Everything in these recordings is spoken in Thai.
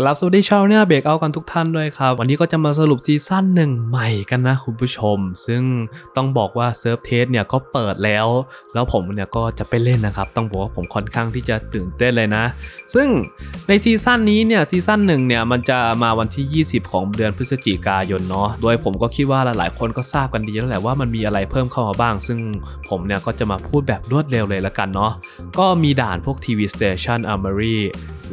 กลับสวัสดีชาวเนี่ยเบรกเอากันทุกท่านด้วยครับ วันนี้ก็จะมาสรุปซีซั่นหนึ่งใหม่กันนะคุณผู้ชม ซึ่งต้องบอกว่าเซิร์ฟเทสเนี่ยก็เปิดแล้ว แล้วผมเนี่ยก็จะไปเล่นนะครับ ต้องบอกว่าผมค่อนข้างที่จะตื่นเต้นเลยนะ ซึ่งในซีซั่นนี้เนี่ยซีซั่นหนึ่งเนี่ยมันจะมาวันที่ 20 ของเดือนพฤศจิกายนเนาะโดยผมก็คิดว่าหลายๆ คนก็ทราบกันดีแล้วแหละว่ามันมีอะไรเพิ่มเข้ามาบ้าง ซึ่งผมเนี่ยก็จะมาพูดแบบรวดเร็วเลยละกันเนาะก็มีด่านพวก TV Station Armory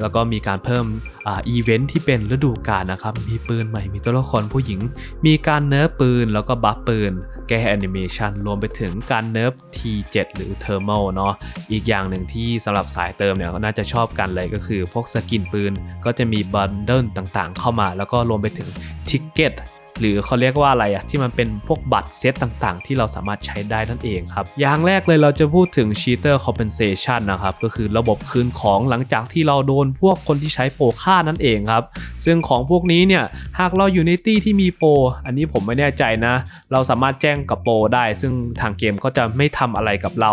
แล้วก็มีการเพิ่มอีเวนท์ที่เป็นฤดูกาลนะครับ มีปืนใหม่ มีตัวละครผู้หญิง มีการเนิร์ฟปืน แล้วก็บัฟปืน แก้แอนิเมชันรวมไปถึงการเนิร์ฟ T7 หรือ Thermal เนาะ อีกอย่างหนึ่งที่สำหรับสายเติมเนี่ยก็น่าจะชอบกันเลยก็คือพวกสกินปืน ก็จะมีบันเดิลต่างๆ เข้ามา แล้วก็รวมไปถึงทิกเก็ต หรือเขาเรียกว่าอะไรอะที่มันเป็นพวกบัตรเซตต่างๆ ที่เราสามารถใช้ได้นั่นเองครับ อย่างแรกเลยเราจะพูดถึง cheater compensation นะครับก็คือระบบคืนของหลังจากที่เราโดนพวกคนที่ใช้โปรฆ่านั่นเองครับซึ่งของพวกนี้เนี่ยหากเราอยู่ในตี้ที่มีโปรอันนี้ผมไม่แน่ใจนะ เราสามารถแจ้งกับโปรได้ ซึ่งทางเกมก็จะไม่ทำอะไรกับเรา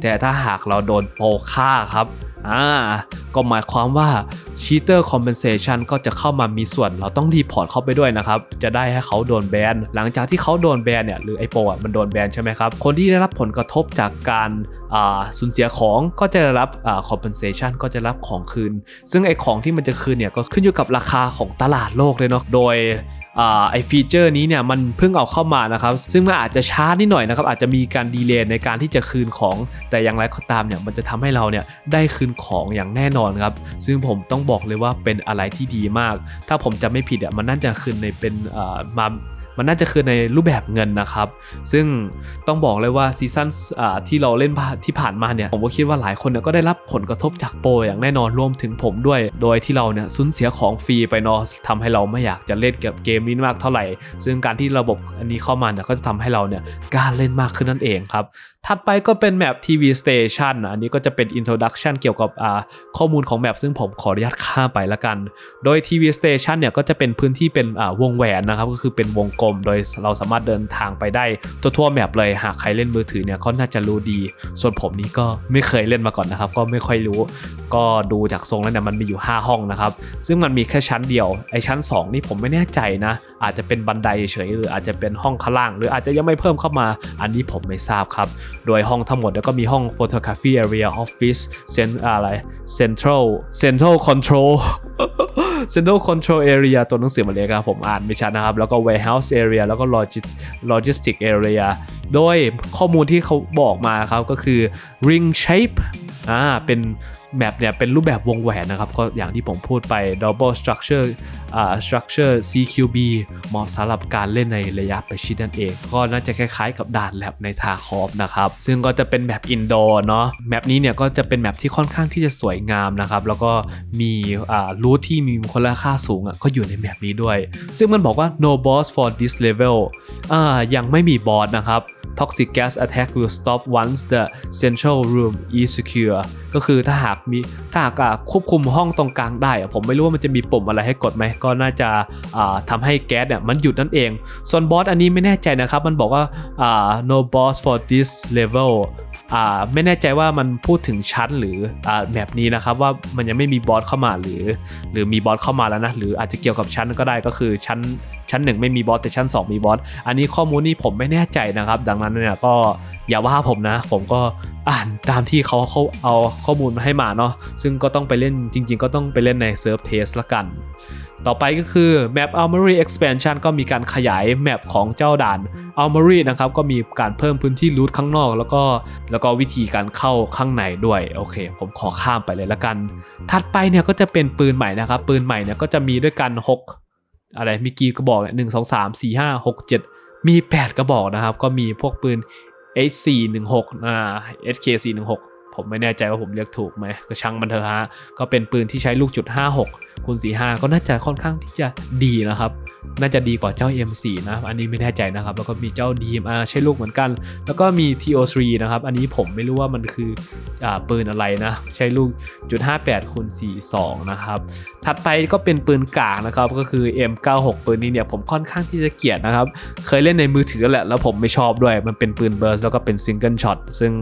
แต่ถ้าหากเราโดนโปรฆ่าครับอ่าก็หมายความว่า cheater compensation ก็จะเข้ามามีส่วนเราต้องรีพอร์ตเข้าไปด้วยนะครับ จะได้ให้เขาโดนแบน หลังจากที่เขาโดนแบนเนี่ยหรือไอโปรอะมันโดนแบนใช่ไหมครับ คนที่ได้รับผลกระทบจากการสูญเสียของก็จะได้รับอ่า compensation ก็จะรับของคืน ซึ่งไอของที่มันจะคืนเนี่ยก็ขึ้นอยู่กับราคาของตลาดโลกเลยเนาะโดย ไอฟีเจอร์นี้เนี่ยมันเพิ่งเอาเข้ามานะครับ ซึ่งมันอาจจะช้านิดหน่อยนะครับ อาจจะมีการดีเลย์ในการที่จะคืนของ แต่อย่างไรก็ตามเนี่ยมันจะทำให้เราเนี่ยได้คืนของอย่างแน่นอนครับ ซึ่งผมต้องบอกเลยว่าเป็นอะไรที่ดีมาก ถ้าผมจะไม่ผิดอะมันน่าจะคืนในเป็นมา มันน่าจะคือในรูปแบบเงินนะครับ ซึ่งต้องบอกเลยว่าซีซั่นที่เราเล่นที่ผ่านมาเนี่ยผมก็คิดว่าหลายคนเนี่ยก็ได้รับผลกระทบจากโปรอย่างแน่นอนรวมถึงผมด้วย โดยที่เราเนี่ยสูญเสียของฟรีไปเนาะทำให้เราไม่อยากจะเล่นกับเกมนี้มากเท่าไหร่ ซึ่งการที่ระบบอันนี้เข้ามาเนี่ยก็จะทำให้เราเนี่ยกล้าเล่นมากขึ้นนั่นเองครับ ถัดไปก็เป็นแมป TV Station นอันนี้ก็จะเป็น Introduction เกี่ยวกับข้อมูลของแมปซึ่งผมขออนุญาตข้ามไปละกัน โดย TV Station เนี่ยก็จะเป็นพื้นที่เป็นวงแหวนนะครับ ก็คือเป็นวงกลม โดยเราสามารถเดินทางไปได้ทั่วๆแมปเลยหากใครเล่นมือถือเนี่ยก็น่าจะรู้ดี ส่วนผมนี่ก็ไม่เคยเล่นมาก่อนนะครับ ก็ไม่ค่อยรู้ ก็ดูจากทรงแล้วเนี่ยมันมีอยู่ 5 ห้องนะครับ ซึ่งมันมีแค่ชั้นเดียวไอชั้น 2 นี่ผมไม่แน่ใจนะ อาจจะเป็นบันไดเฉยหรืออาจจะเป็นห้องข้างล่าง หรืออาจจะยังไม่เพิ่มเข้ามา อันนี้ผมไม่ทราบครับ โดยห้องทั้งหมดแล้วก็มีห้อง photography area office เซนอะไร central central control central control area ตัวหนังสือมาเลยครับผมอ่านไม่ชัดนะครับ แล้วก็ warehouse area แล้วก็ logis logistic area โดยข้อมูลที่เขาบอกมาครับก็คือ ring shape อ่าเป็น แมปเนี่ยเป็นรูปแบบวงแหวนนะครับ ก็อย่างที่ผมพูดไป double structure อ่า structure CQB เหมาะสำหรับการเล่นในระยะประชิดนั่นเอง ก็น่าจะคล้ายๆกับด่านแลบในทาคอฟนะครับ ซึ่งก็จะเป็นแบบอินดอร์เนาะแมปนี้เนี่ยก็จะเป็นแมปที่ค่อนข้างที่จะสวยงามนะครับ แล้วก็มีอ่ารูทที่มีมูลค่าสูงอะก็อยู่ในแมปนี้ด้วย ซึ่งมันบอกว่า no boss for this level อ่ายังไม่มีบอสนะครับ Toxic gas attack will stop once the central room is secure ก็คือถ้าหากมีถ้าหากควบคุมห้องตรงกลางได้ ผมไม่รู้ว่ามันจะมีปุ่มอะไรให้กดไหมก็น่าจะาทำให้แก๊สเนี่ยมันหยุดนั่นเอง ส่วนบอสอันนี้ไม่แน่ใจนะครับ มันบอกว่าา no boss for this level ไม่แน่ใจว่ามันพูดถึงชั้นหรืออแบบนี้นะครับว่ามันยังไม่มีบอสเข้ามาหรือ หรือมีบอสเข้ามาแล้วนะหรืออาจจะเกี่ยวกับชั้นก็ได้ก็คือชั้น ชั้นหนึ่งไม่มีบอสแต่ชั้น 2 มีบอสอันนี้ข้อมูลนี้ผมไม่แน่ใจนะครับ ดังนั้นเนี่ยก็อย่าว่าผมนะ ผมก็อ่านตามที่เขาเขาเอาข้อมูลมาให้มาเนาะซึ่งก็ต้องไปเล่นจริง ๆ ก็ต้องไปเล่นในเซิร์ฟเทสละกัน ต่อไปก็คือ Map Armory Expansion ก็มีการขยายแมปของเจ้าด่าน Armory นะครับก็มีการเพิ่มพื้นที่รูทข้างนอก แล้วก็แล้วก็วิธีการเข้าข้างในด้วยโอเค ผมขอข้ามไปเลยละกัน ถัดไปเนี่ยก็จะเป็นปืนใหม่นะครับ ปืนใหม่เนี่ยก็จะมีด้วยกัน 6 อะไรมีกี่กระบอกเนี่ยหนึ่งสองสามสี่ห้าหกเจ็ดมีแปดกระบอกนะครับ ก็มีพวกปืน H416 อ่า SK416 ผมไม่แน่ใจว่าผมเรียกถูกไหมก็ช่างมันเถอะฮะ ก็เป็นปืนที่ใช้ลูกจุด 56คูณ45 ก็น่าจะค่อนข้างที่จะดีนะครับ น่าจะดีกว่าเจ้า M4 นะ อันนี้ไม่แน่ใจนะครับ แล้วก็มีเจ้า DMR ใช้ลูกเหมือนกัน แล้วก็มี TO3 นะครับ อันนี้ผมไม่รู้ว่ามันคืออปืนอะไรนะ ใช้ลูกจุด58คูณ42 นะครับ ถัดไปก็เป็นปืนกากนะครับ ก็คือ M96 ปืนนี้เนี่ยผมค่อนข้างที่จะเกลียดนะครับ เคยเล่นในมือถือแหละ แล้วผมไม่ชอบด้วย มันเป็นปืนเบิร์สแล้วก็เป็นซิงเกิลช็อต ซึ่ง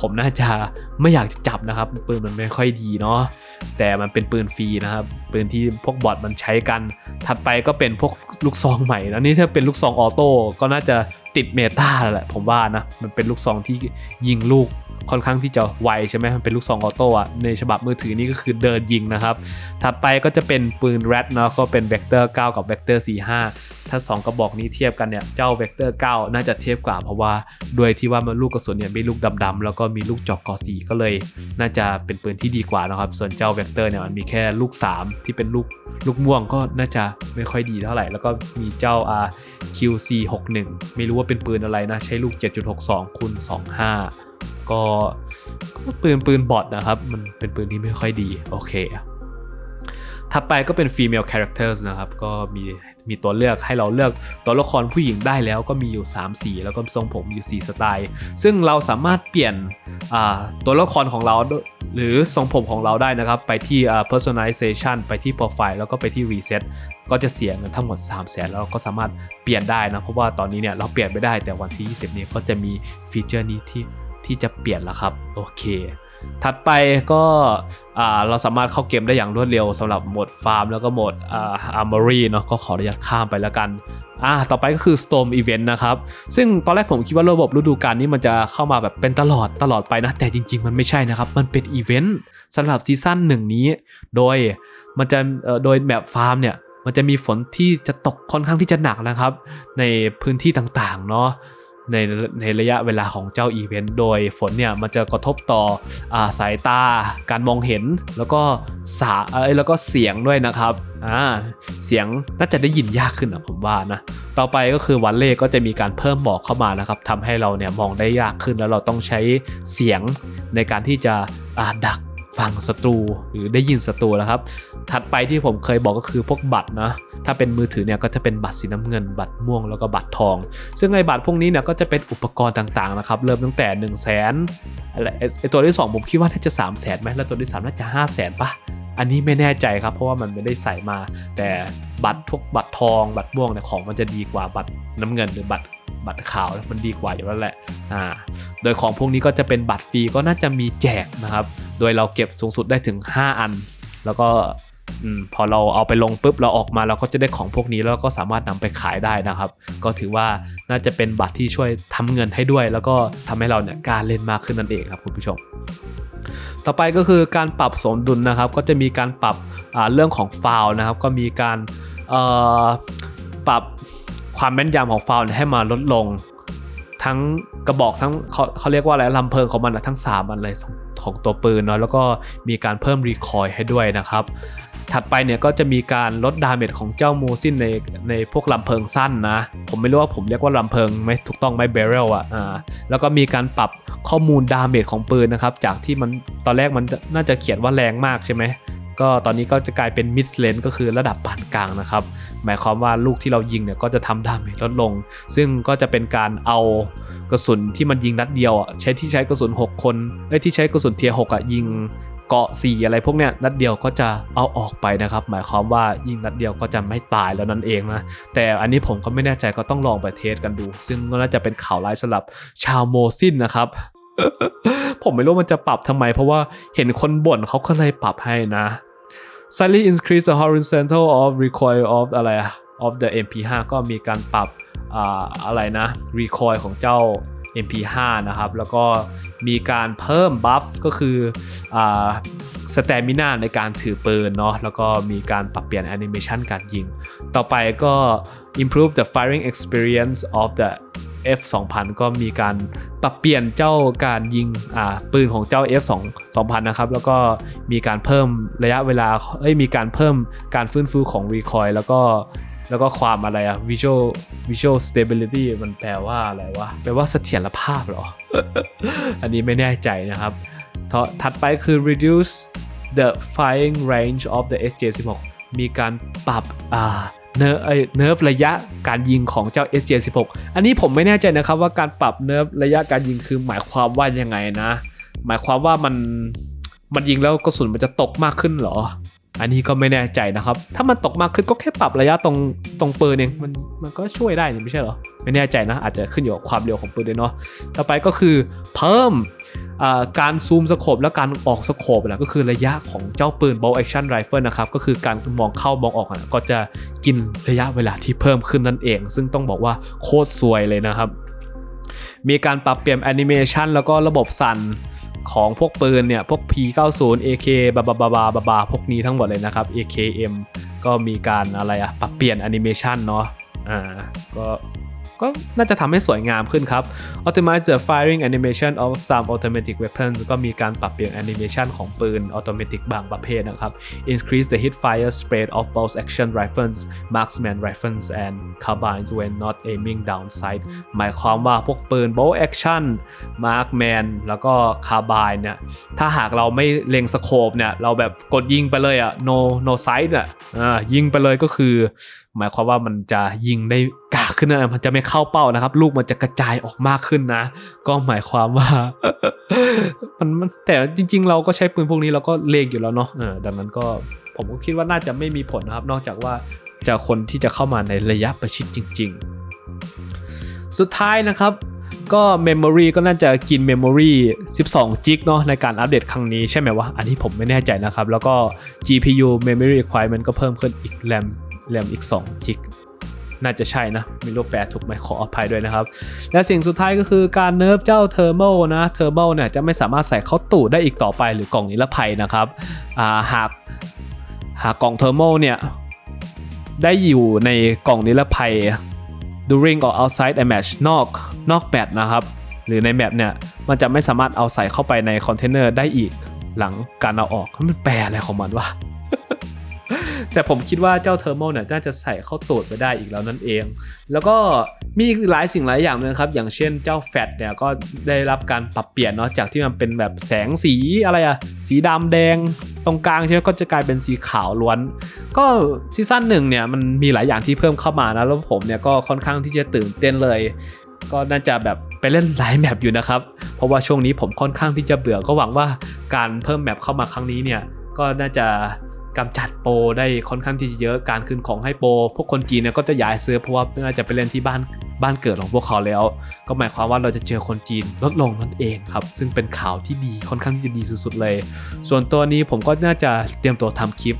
ผมน่าจะไม่อยากจะจับนะครับ ปืนมันไม่ค่อยดีเนาะแต่มันเป็นปืนฟรีนะครับ ปืนที่พวกบอทมันใช้กัน ถัดไปก็เป็นพวกลูกซองใหม่นะนี่ถ้าเป็นลูกซองออโต้ก็น่าจะติดเมตาแหละผมว่านะมันเป็นลูกซองที่ยิงลูก ค่อนข้างที่จะไวใช่ไหมมันเป็นลูกซองออโต้อะในฉบับมือถือนี่ก็คือเดินยิงนะครับ ถัดไปก็จะเป็นปืนแรดเนาะก็เป็นเวกเตอร์9กับเวกเตอร์45 ถ้า 2 กระบอกนี้เทียบกันเนี่ยเจ้าเวกเตอร์9น่าจะเทียบกว่าเพราะว่าด้วยที่ว่ามันลูกกระสุนเนี่ยมีลูกดำๆแล้วก็มีลูกจอกกอสีก็เลย น่าจะเป็นปืนที่ดีกว่านะครับ ส่วนเจ้าเวกเตอร์เนี่ยมันมีแค่ลูก 3 ที่เป็นลูกลูกม่วงก็น่าจะไม่ค่อยดีเท่าไหร่ แล้วก็มีเจ้า R QC 61 ไม่รู้ว่าเป็นปืนอะไรนะใช้ลูก 7.62คูณ25 ก็ก็ปืนปืนบอทนะครับ มันเป็นปืนที่ไม่ค่อยดี โอเคถัดไปก็เป็น female characters นะครับ ก็มีมีตัวเลือกให้เราเลือกตัวละครผู้หญิงได้แล้วก็มีอยู่ 3 สี แล้วก็ทรงผมอยู่ 4 สไตล์ ซึ่งเราสามารถเปลี่ยนตัวละครของเราหรือทรงผมของเราได้นะครับ ไปที่ personalization ไปที่ profile แล้วก็ไปที่ reset ก็จะเสียเงินทั้งหมด 3 0 0แสนแล้วก็สามารถเปลี่ยนได้นะ เพราะว่าตอนนี้เนี่ยเราเปลี่ยนไม่ได้แต่วันที่ 20 นี้ก็จะมีฟีเจอร์นี้ที่ ที่จะเปลี่ยนแล้วครับ โอเคถัดไปก็เราสามารถเข้าเกมได้อย่างรวดเร็วสำหรับโหมดฟาร์มแล้วก็โหมดอาร์มอรี่เนาะก็ขออนุญาตข้ามไปแล้วกันอ่าต่อไปก็คือ Storm Event นะครับ ซึ่งตอนแรกผมคิดว่าระบบฤดูกาลนี้มันจะเข้ามาแบบเป็นตลอดตลอดไปนะ แต่จริง ๆ มันไม่ใช่นะครับ มันเป็นอีเวนต์สำหรับซีซั่นหนึ่งนี้ โดยมันจะโดยแบบฟาร์มเนี่ยมันจะมีฝนที่จะตกค่อนข้างที่จะหนักนะครับ ในพื้นที่ต่างๆเนาะ ในในระยะเวลาของเจ้าอีเวนต์โดยฝนเนี่ยมันจะกระทบต่ออสายตาการมองเห็นแล้วก็สาเอ้แล้วก็เสียงด้วยนะครับอ่าเสียงน่าจะได้ยินยากขึ้นนะผมว่านะต่อไปก็คือวันเล่ก็จะมีการเพิ่มบอกเข้ามานะครับทำให้เราเนี่ยมองได้ยากขึ้นแล้วเราต้องใช้เสียงในการที่จะดัก ฟังศัตรูหรือได้ยินศัตรูแล้วครับ ถัดไปที่ผมเคยบอกก็คือพวกบัตรนะ ถ้าเป็นมือถือเนี่ยก็จะเป็นบัตรสีน้ำเงิน บัตรม่วงแล้วก็บัตรทอง ซึ่งไอ้บัตรพวกนี้เนี่ยก็จะเป็นอุปกรณ์ต่างๆนะครับ เริ่มตั้งแต่1นึ่งแสนอะไรไอ้ตัวที่ 2 ผมคิดว่าน่าจะ 3 0 0แสนไหมแล้วตัวที่ 3 น่าจะ 5 0 0แสนปะอันนี้ไม่แน่ใจครับเพราะว่ามันไม่ได้ใส่มา แต่บัตรพวกบัตรทอง บัตรม่วงเนี่ยของมันจะดีกว่าบัตรน้ำเงินหรือบัตร บัตรขาวมันดีกว่าอยู่แล้วแหละอ่าโดยของพวกนี้ก็จะเป็นบัตรฟรีก็น่าจะมีแจกนะครับ โดยเราเก็บสูงสุดได้ถึง 5 อัน แล้วก็อพอเราเอาไปลงปุ๊บเราออกมาเราก็จะได้ของพวกนี้แล้วก็สามารถนำไปขายได้นะครับ ก็ถือว่าน่าจะเป็นบัตรที่ช่วยทำเงินให้ด้วย แล้วก็ทำให้เราเนี่ยกล้าเล่นมากขึ้นนั่นเองครับคุณผู้ชม ต่อไปก็คือการปรับสมดุลนะครับ ก็จะมีการปรับเรื่องของฟาวนะครับ ก็มีการปรับ ความแม่นยำของฟาวให้มาลดลง ทั้งกระบอกทั้งเขาเขาเรียกว่าอะไรลำเพลิงของมันทั้ง 3 อันเลยของตัวปืนเนาะแล้วก็มีการเพิ่มรีคอยให้ด้วยนะครับ ถัดไปเนี่ยก็จะมีการลดดาเมจของเจ้ามูซินในในพวกลำเพลิงสั้นนะ ผมไม่รู้ว่าผมเรียกว่าลำเพลิงไม่ถูกต้องไม่เบรลอะอ่าแล้วก็มีการปรับข้อมูลดาเมจของปืนนะครับ จากที่มันตอนแรกมันน่าจะเขียนว่าแรงมากใช่ไหม ก็ตอนนี้ก็จะกลายเป็นมิดเลนก็คือระดับปานกลางนะครับ หมายความว่าลูกที่เรายิงเนี่ยก็จะทำดาเมจลดลง ซึ่งก็จะเป็นการเอากระสุนที่มันยิงนัดเดียวอะใช้ที่ใช้กระสุน 6 คนเอ้ยที่ใช้กระสุนเทียหกอะยิงเกาะ4อะไรพวกเนี้ยนัดเดียวก็จะเอาออกไปนะครับ หมายความว่ายิงนัดเดียวก็จะไม่ตายแล้วนั่นเองนะ แต่อันนี้ผมก็ไม่แน่ใจก็ต้องลองไปเทสกันดู ซึ่งก็น่าจะเป็นข่าวร้ายสำหรับชาวโมซินนะครับผมไม่รู้มันจะปรับทำไม เพราะว่าเห็นคนบ่นเขาก็เลยปรับให้นะ slightly increase the horizontal of recoil of อะไร of the MP5 ก็มีการปรับอะไรนะ recoil ของเจ้า MP5 นะครับ แล้วก็มีการเพิ่มบัฟก็คือสเตมินาในการถือปืนเนาะแล้วก็มีการปรับเปลี่ยนแอนิเมชันการยิง ต่อไปก็ improve the firing experience of the F 2000ก็มีการปรับเปลี่ยนเจ้าการยิงปืนของเจ้า F 2 2000นะครับแล้วก็มีการเพิ่มระยะเวลาเอ้ยมีการเพิ่มการฟื้นฟูของ recoil แล้วก็แล้วก็ความอะไรอะ visual visual stability มันแปลว่าอะไรวะ แปลว่าเสถียรภาพเหรอ อันนี้ไม่แน่ใจนะครับ ถัดไปคือ reduce the firing range of the SJ16 มีการปรับ เนิร์ฟเอ้ยเนิร์ฟระยะการยิงของเจ้า SJ16 อันนี้ผมไม่แน่ใจนะครับว่าการปรับเนิร์ฟระยะการยิงคือหมายความว่ายังไงนะ หมายความว่ามันมันยิงแล้วกระสุนมันจะตกมากขึ้นเหรอ อันนี้ก็ไม่แน่ใจนะครับ ถ้ามันตกมากขึ้นก็แค่ปรับระยะตรงตรงปืนเองมันมันก็ช่วยได้นี่ไม่ใช่เหรอ ไม่แน่ใจนะอาจจะขึ้นอยู่กับความเร็วของปืนด้วยเนาะ ต่อไปก็คือเพิ่ม การซูมสโคปและการออกสโคปนะก็คือระยะของเจ้าปืน bolt action rifle นะครับก็คือการมองเข้ามองออกอะก็จะกินระยะเวลาที่เพิ่มขึ้นนั่นเอง ซึ่งต้องบอกว่าโคตรสวยเลยนะครับ มีการปรับเปลี่ยนแอนิเมชันแล้วก็ระบบสั่นของพวกปืนเนี่ย พวก P90 AK บาบาบาบาบาบาพวกนี้ทั้งหมดเลยนะครับ AKM ก็มีการอะไรอะปรับเปลี่ยนแอนิเมชันเนาะอ่าก็ ก็น่าจะทำให้สวยงามขึ้นครับ Optimize the firing animation of some automatic weapons ก็มีการปรับเปลี่ยนแอนิเมชันของปืน automatic บางประเภทนะครับ Increase the hit fire spread of bolt action rifles marksman rifles and carbines when not aiming down sight หมายความว่าพวกปืน bolt action marksman แล้วก็ carbine เนี่ยถ้าหากเราไม่เล็งสโคปเนี่ยเราแบบกดยิงไปเลยอะ no no sight อะอ่ายิงไปเลยก็คือ หมายความว่ามันจะยิงได้ ขึ้นนะมันจะไม่เข้าเป้านะครับ ลูกมันจะกระจายออกมากขึ้นนะ ก็หมายความว่า มันมันแต่จริง ๆ เราก็ใช้ปืนพวกนี้เราก็เลงอยู่แล้วเนาะเออดังนั้นก็ผมก็คิดว่าน่าจะไม่มีผลนะครับ นอกจากว่าจะคนที่จะเข้ามาในระยะประชิดจริง ๆ สุดท้ายนะครับก็ Memory ก็น่าจะกิน Memory 12จิกเนาะในการอัปเดตครั้งนี้ใช่ไหมวะ อันนี้ผมไม่แน่ใจนะครับ แล้วก็ GPU Memory Requirement ก็เพิ่มขึ้นอีก RAM RAM อีก2จิก น่าจะใช่นะไม่รู้แปลถูกไหมขออภัยด้วยนะครับ และสิ่งสุดท้ายก็คือการเนิร์ฟเจ้าเทอร์โมนะเทอร์โมเนี่ยจะไม่สามารถใส่เข้าตู้ได้อีกต่อไปหรือกล่องนิรภัยนะครับาหากหากกล่องเทอร์โมเนี่ยได้อยู่ในกล่องนิรภัย during or outside a match นอกนอกแมตช์นะครับ หรือในแมตช์เนี่ยมันจะไม่สามารถเอาใส่เข้าไปในคอนเทนเนอร์ได้อีกหลังการเอาออกมันแปลอะไรของมันวะ แต่ผมคิดว่าเจ้าเทอร์โมเนี่ยน่าจะใส่เข้าตูดไปได้อีกแล้วนั่นเอง แล้วก็มีอีกหลายสิ่งหลายอย่างเลยนะครับ อย่างเช่นเจ้าแฟตเนี่ยก็ได้รับการปรับเปลี่ยนเนาะจากที่มันเป็นแบบแสงสีอะไรอะสีดำแดงตรงกลางใช่ไหมก็จะกลายเป็นสีขาวล้วน ก็ซีซั่นหนึ่งเนี่ยมันมีหลายอย่างที่เพิ่มเข้ามานะแล้วผมเนี่ยก็ค่อนข้างที่จะตื่นเต้นเลย ก็น่าจะแบบไปเล่นหลายแมปอยู่นะครับ เพราะว่าช่วงนี้ผมค่อนข้างที่จะเบื่อก็หวังว่าการเพิ่มแมปเข้ามาครั้งนี้เนี่ยก็น่าจะ กำจัดโปรได้ค่อนข้างที่จะเยอะการคืนของให้โปรพวกคนจีนเนี่ยก็จะย้ายซื้อเพราะว่าน่าจะไปเล่นที่บ้านบ้านเกิดของพวกเขาแล้ว ก็หมายความว่าเราจะเจอคนจีนลดลงนั่นเองครับ ซึ่งเป็นข่าวที่ดีค่อนข้างที่จะดีสุดๆเลย ส่วนตัวนี้ผมก็น่าจะเตรียมตัวทำคลิป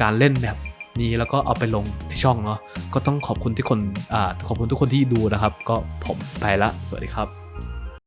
การเล่นแบบนี้แล้วก็เอาไปลงในช่องเนาะก็ต้องขอบคุณที่คนอ่าขอบคุณทุกคนที่ดูนะครับ ก็ผมไปละสวัสดีครับ